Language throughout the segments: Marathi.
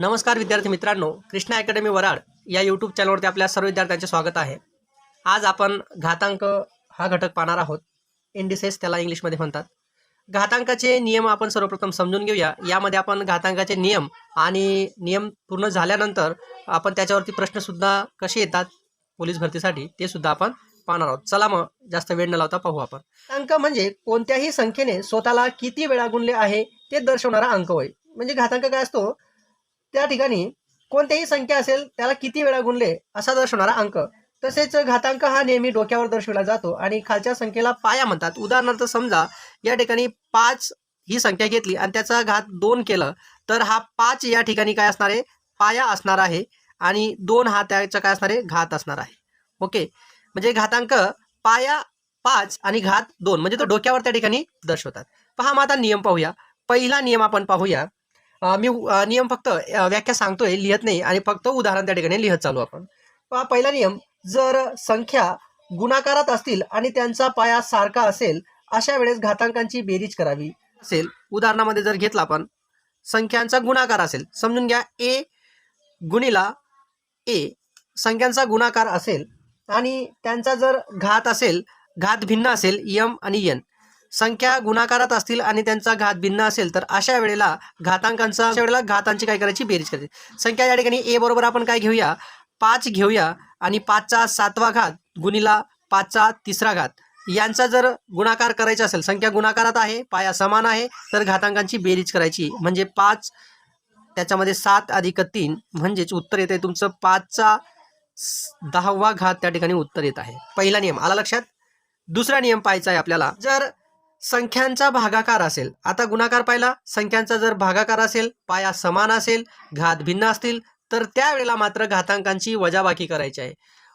नमस्कार विद्यार्थी मित्रांनो कृष्णा अकॅडमी वराड या यूट्यूब चॅनलवरती आपल्या सर्व विद्यार्थ्यांचे स्वागत आहे. आज आपण घातांक हा घटक पाहणार आहोत. इंडिसेस त्याला इंग्लिशमध्ये म्हणतात. घातांकाचे नियम आपण सर्वप्रथम समजून घेऊया. यामध्ये आपण घातांकाचे नियम आणि नियम पूर्ण झाल्यानंतर आपण त्याच्यावरती प्रश्नसुद्धा कसे येतात पोलीस भरतीसाठी ते सुद्धा आपण पाहणार आहोत. चला मग जास्त वेळ न लावता पाहू आपण. अंक म्हणजे कोणत्याही संख्येने स्वतःला किती वेळा गुणले आहे ते दर्शवणारा अंक होय. म्हणजे घातांक काय असतो? त्या ठिकाणी कोणत्याही संख्या असेल त्याला किती वेळा गुणले असा दर्शवणारा अंक. तसेच घातांक हा नेहमी डोक्यावर दर्शविला जातो आणि खालच्या संख्येला पाया म्हणतात. उदाहरणार्थ समजा या ठिकाणी पाच ही संख्या घेतली आणि त्याचा घात दोन केलं तर हा पाच या ठिकाणी काय असणार आहे? पाया असणार आहे आणि दोन हा त्याचा काय असणार आहे? घात असणार आहे. ओके? म्हणजे घातांक पाया पाच आणि घात दोन म्हणजे तो डोक्यावर त्या ठिकाणी दर्शवतात. पहा मग आता नियम पाहूया. पहिला नियम आपण पाहूया. मी नियम फक्त व्याख्या सांगतोय लिहित नाही आणि फक्त उदाहरण त्या ठिकाणी लिहित चालू आपण. पहिला नियम जर संख्या गुणाकारात असतील आणि त्यांचा पाया सारखा असेल अशा वेळेस घातांकांची बेरीज करावी असेल. उदाहरणामध्ये जर घेतला आपण संख्यांचा गुणाकार असेल समजून घ्या ए गुणिला ए संख्यांचा गुणाकार असेल आणि त्यांचा जर घात असेल घात भिन्न असेल यम आणि यन संख्या गुणाकारात असतील आणि त्यांचा घात भिन्न असेल तर अशा वेळेला घातांकांचा अशा वेळेला घातांची काय करायची? बेरीज करायची. संख्या या ठिकाणी ए बरोबर आपण काय घेऊया? पाच घेऊया आणि पाचचा सातवा घात गुणिला पाचचा तिसरा घात. यांचा जर गुणाकार करायचा असेल संख्या गुणाकारात आहे पाया समान आहे तर घातांकांची बेरीज करायची. म्हणजे पाच त्याच्यामध्ये सात अधिक तीन म्हणजेच उत्तर येते तुमचं पाचचा दहावा घात त्या ठिकाणी उत्तर येत आहे. पहिला नियम आला लक्षात? दुसरा नियम पाहायचा आहे आपल्याला. जर संख्यांचा भागाकार असेल. आता गुणाकार पाहिला. संख्यांचा जर भागाकार असेल पाया समान असेल घात भिन्न असतील तर त्यावेळेला मात्र घातांकांची वजाबाकी करायची आहे.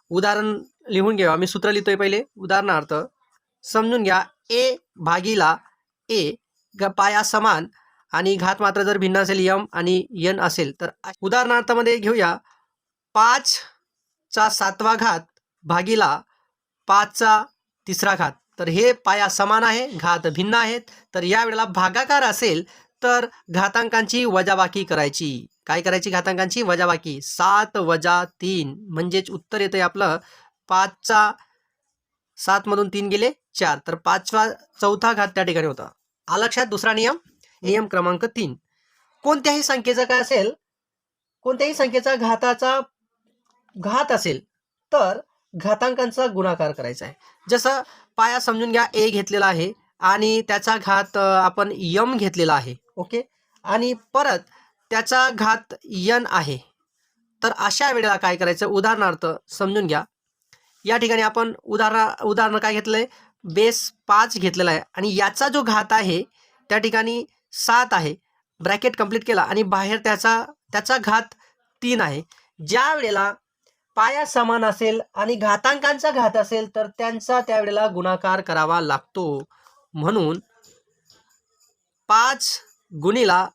उदाहरण लिहून घेऊ. आम्ही सूत्र लिहितोय पहिले. उदाहरणार्थ समजून घ्या ए भागीला ए ग- पाया समान आणि घात मात्र जर भिन्न असेल यम आणि यन असेल तर उदाहरणार्थमध्ये घेऊया. पाचचा सातवा घात भागीला पाचचा तिसरा घात. तर हे पाया समान आहे घात भिन्न आहेत. तर या वेळेला भागाकार असेल तर घातांकांची वजाबाकी करायची. काय करायची घातांकांची? वजाबाकी. सात वजा तीन. म्हणजेच उत्तर येतंय आपलं पाचचा सातमधून तीन गेले चार. तर पाचवा चौथा घात त्या ठिकाणी होता. आलक्षात लक्षात? दुसरा नियम? नियम क्रमांक तीन. कोणत्याही संख्येचा काय असेल? कोणत्याही संख्येचा घाताचा घात असेल तर घातांकांचा गुणाकार करायचा आहे. जसं पाया समजून घ्या ए घेतलेला आहे आणि त्याचा घात आपण यम घेतलेला आहे. ओके? आणि परत त्याचा घात यन आहे. तर अशा वेळेला काय करायचं? उदाहरणार्थ समजून घ्या. या ठिकाणी आपण उदाहरण उदाहरण काय घेतलं आहे बेस पाच घेतलेला आहे आणि याचा जो घात आहे त्या ठिकाणी सात आहे. ब्रॅकेट कंप्लीट केला आणि बाहेर त्याचा त्याचा घात तीन आहे. ज्या वेळेला पाया समान असेल आणि घातांकांचा घात असेल तर त्यांचा त्यावेळेला गुणाकार करावा लागतो. म्हणून पाच गुणीला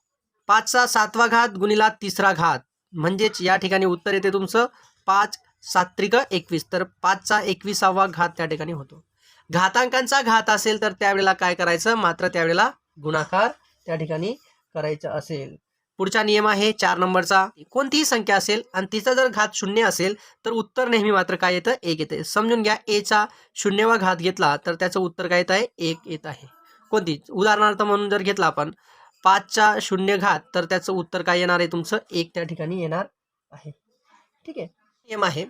पाचचा सातवा घात गुणीला तिसरा घात. म्हणजेच या ठिकाणी उत्तर येते तुमचं पाच सात्रिक एकवीस. तर पाचचा एकविसावा घात त्या ठिकाणी होतो. घातांकांचा घात असेल तर त्यावेळेला काय करायचं? मात्र त्यावेळेला गुणाकार त्या ठिकाणी करायचं असेल. पुढचा नियम आहे चार नंबरचा. कोणतीही संख्या असेल आणि तिचा जर घात शून्य असेल तर उत्तर नेहमी मात्र काय येतं? एक येते. समजून घ्या एचा शून्यवा घात घेतला तर त्याचं उत्तर काय येत आहे? एक येत आहे. कोणती? उदाहरणार्थ म्हणून जर घेतला आपण पाचचा शून्य घात तर त्याचं उत्तर काय येणार आहे तुमचं? एक त्या ठिकाणी येणार आहे. ठीक आहे? नियम आहे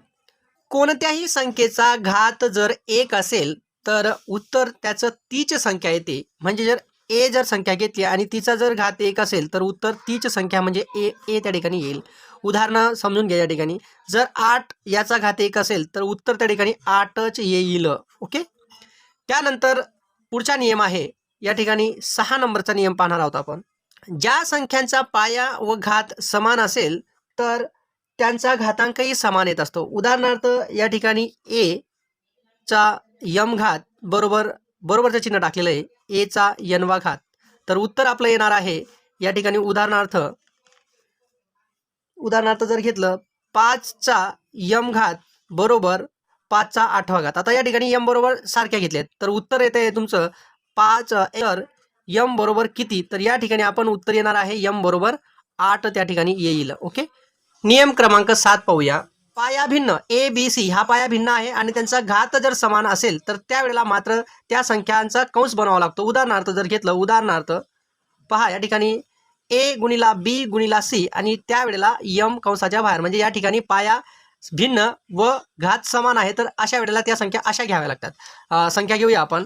कोणत्याही संख्येचा घात जर एक असेल तर उत्तर त्याचं तीच संख्या येते. म्हणजे जर ए जर संख्या घेतली आणि तिचा जर घात एक असेल तर उत्तर तीच संख्या म्हणजे ए ए त्या ठिकाणी येईल. उदाहरणं समजून घ्या या ठिकाणी. जर आठ याचा घात एक असेल तर उत्तर त्या ठिकाणी आठच येईल. ओके? त्यानंतर पुढचा नियम आहे या ठिकाणी सहा नंबरचा नियम पाहणार आहोत आपण. ज्या संख्यांचा पाया व घात समान असेल तर त्यांचा घातांकही समान येत असतो. उदाहरणार्थ या ठिकाणी ए चा यम घात बरोबर बरोबरचं चिन्ह टाकलेलं आहे. एचा यनवा घात तर उत्तर आपलं येणार आहे. या ठिकाणी उदाहरणार्थ उदाहरणार्थ जर घेतलं पाचचा यम घात बरोबर पाचचा आठवा घात आता या ठिकाणी यम बरोबर सारख्या घेतल्यात. तर उत्तर येते तुमचं पाच तर यम बरोबर किती? तर या ठिकाणी आपण उत्तर येणार आहे यम बरोबर आठ त्या ठिकाणी येईल. ओके? नियम क्रमांक सात पाहूया. पाया भिन्न ए बी सी हा पाया भिन्न आहे आणि त्यांचा घात जर समान असेल तर त्यावेळेला मात्र त्या संख्यांचा कंस बनवावा लागतो. उदाहरणार्थ जर घेतलं उदाहरणार्थ पहा या ठिकाणी ए गुणिला बी गुणिला सी आणि त्यावेळेला यम कंसाच्या बाहेर. म्हणजे या ठिकाणी पाया भिन्न व घात समान आहे तर अशा वेळेला त्या संख्या अशा घ्याव्या लागतात. संख्या घेऊया आपण.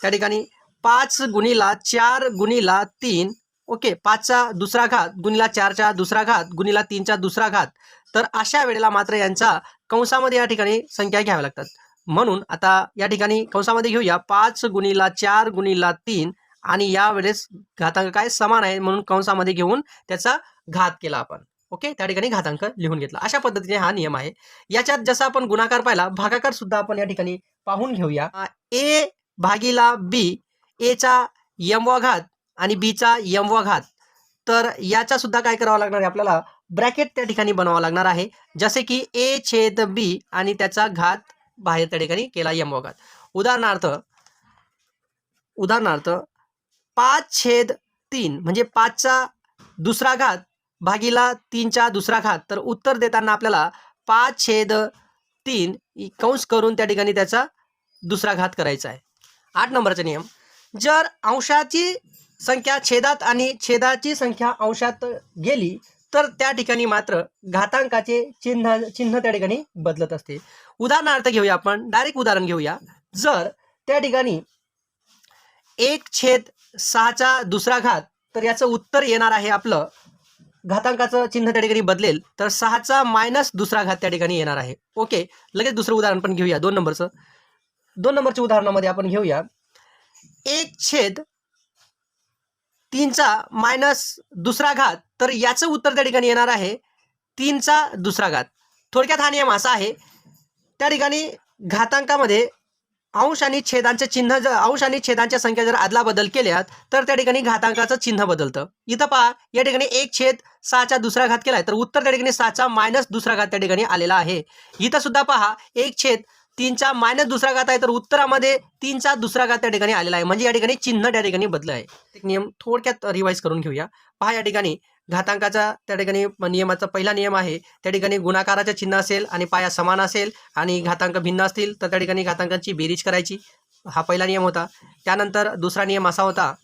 त्या ठिकाणी पाच गुणिला चार गुणिला तीन ओके पाचचा दुसरा घात गुणिला चारचा दुसरा घात गुणिला तीनचा दुसरा घात. तर अशा वेळेला मात्र यांचा कंसामध्ये या ठिकाणी संख्या घ्याव्या लागतात. म्हणून आता या ठिकाणी कंसामध्ये घेऊया. पाच गुणिला चार गुणिला तीन आणि यावेळेस घातांक काय? समान आहे म्हणून कंसामध्ये घेऊन त्याचा घात केला आपण. ओके? त्या ठिकाणी घातांक लिहून घेतला. अशा पद्धतीने हा नियम आहे. याच्यात जसा आपण गुणाकार पाहिला भागाकार सुद्धा आपण या ठिकाणी पाहून घेऊया. ए भागीला बी एचा यमवा घात आणि बीचा यमवा घात. तर याचा सुद्धा काय करावं लागणार आहे आपल्याला? ब्रॅकेट त्या ठिकाणी बनवावं लागणार आहे. जसे की ए छेद बी आणि त्याचा घात बाहेर त्या ठिकाणी केला यमवा घात. उदाहरणार्थ उदाहरणार्थ पाच छेद तीन म्हणजे पाचचा दुसरा घात भागीला तीनचा दुसरा घात. तर उत्तर देताना आपल्याला पाच छेद तीन कंस करून त्या ठिकाणी त्याचा दुसरा घात करायचा आहे. आठ नंबरचा नियम. जर अंशाची संख्या छेदात आणि छेदाची संख्या अंशात गेली तर त्या ठिकाणी मात्र घातांकाचे चिन्ह चिन्ह त्या ठिकाणी बदलत असते. उदाहरणार्थ घेऊया आपण डायरेक्ट उदाहरण घेऊया. जर त्या ठिकाणी एक छेद सहाचा दुसरा घात तर याचं उत्तर येणार आहे आपलं. घातांकाचं चिन्ह त्या ठिकाणी बदलेल तर सहाचा मायनस दुसरा घात त्या ठिकाणी येणार आहे. ओके लगेच दुसरं उदाहरण पण घेऊया दोन नंबरचं. दोन नंबरच्या उदाहरणामध्ये आपण घेऊया. एक छेद तीनचा मायनस दुसरा घात तर याचं उत्तर त्या ठिकाणी येणार आहे तीनचा दुसरा घात. थोडक्यात हा नियम असा आहे त्या ठिकाणी घातांकामध्ये अंश आणि छेदांचे चिन्ह जर अंश आणि छेदांच्या संख्या जर आदला बदल केल्यात तर त्या ठिकाणी घातांकाचं चिन्ह बदलतं. इथं पहा या ठिकाणी एक छेद सहाचा दुसरा घात केलाय तर उत्तर त्या ठिकाणी सहाचा मायनस दुसरा घात त्या ठिकाणी आलेला आहे. इथं सुद्धा पहा एक छेद तीनचा मायनस दुसरा घात आहे तर उत्तरामध्ये तीनचा दुसरा घात त्या ठिकाणी आलेला आहे. म्हणजे या ठिकाणी चिन्ह त्या ठिकाणी बदल आहे. एक नियम थोडक्यात रिवाईज करून घेऊया. पहा या ठिकाणी घातांकाचा त्या ठिकाणी नियमाचा पहिला नियम आहे. त्या ठिकाणी गुणाकाराचे चिन्ह असेल आणि पाया समान असेल आणि घातांक भिन्न असतील तर त्या ठिकाणी घातांकांची बेरीज करायची. हा पहिला नियम होता. त्यानंतर दुसरा नियम असा होता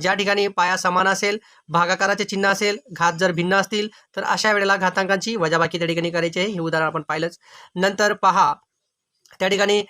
ज्या ठिकाणी पाया समान असेल भागाकाराचे चिन्ह असेल घात जर भिन्न असतील तर अशा वेळेला घातांकांची वजाबाकी त्या ठिकाणी करायची आहे. हे उदाहरण आपण पाहिलंच. नंतर पहा त्या ठिकाणी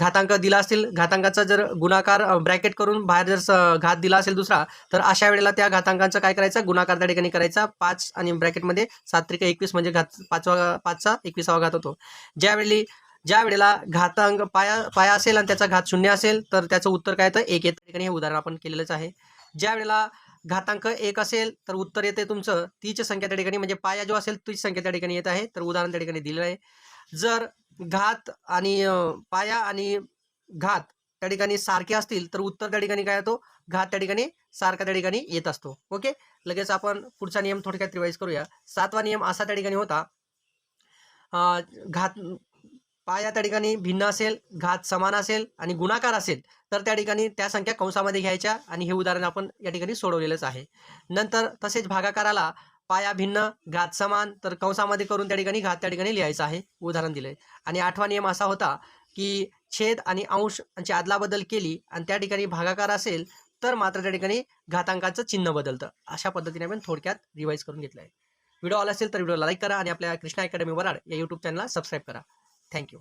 घातांक दिला असतील. घातांकाचा जर गुणाकार ब्रॅकेट करून बाहेर जर स- घात दिला असेल दुसरा तर अशा वेळेला त्या घातांकांचा काय करायचा? गुणाकार त्या ठिकाणी करायचा. पाच आणि ब्रॅकेटमध्ये सात त्रिक एकवीस म्हणजे घात पाचवा पाचचा एकविसावा घात होतो. ज्यावेळी ज्या वेळेला घातांक पाया पाया असेल आणि त्याचा घात शून्य असेल तर त्याचं उत्तर काय येतं? एक येतं. ठिकाणी हे उदाहरण आपण केलेलंच आहे. ज्या वेळेला घातांक एक असेल तर उत्तर येते तुमचं. तीच संख्या त्या ठिकाणी म्हणजे पाया जो असेल तीच संख्या त्या ठिकाणी येत आहे. तर उदाहरण त्या ठिकाणी दिलेलं आहे. जर घात आणि पाया आणि घात त्या ठिकाणी सारखे असतील तर उत्तर त्या ठिकाणी काय येतो घात त्या ठिकाणी सारखा त्या ठिकाणी येत असतो. ओके? लगेच आपण पुढचा नियम थोडक्यात रिवाईज करूया. सातवा नियम असा त्या ठिकाणी होता घात पाया त्या ठिकाणी भिन्न असेल घात समान असेल आणि गुणाकार असेल तर त्या ठिकाणी त्या संख्या कंसामध्ये घ्यायच्या आणि हे उदाहरण आपण या ठिकाणी सोडवलेलंच आहे. नंतर तसेच भागाकाराला पाया भिन्न घात समान तर कंसामध्ये करून त्या ठिकाणी घात त्या ठिकाणी लिहायचं आहे उदाहरण दिलंय. आणि आठवा नियम असा होता की छेद आणि अंश यांची आदलाबदल केली आणि त्या ठिकाणी भागाकार असेल तर मात्र त्या ठिकाणी घातांकाचं चिन्ह बदलतं. अशा पद्धतीने आपण थोडक्यात रिवाईज करून घेतलं आहे व्हिडिओ आला असेल तर व्हिडिओला लाईक करा आणि आपल्या कृष्णा अकॅडमी वराड या यूट्यूब चॅनलला सबस्क्राईब करा. थँक्यू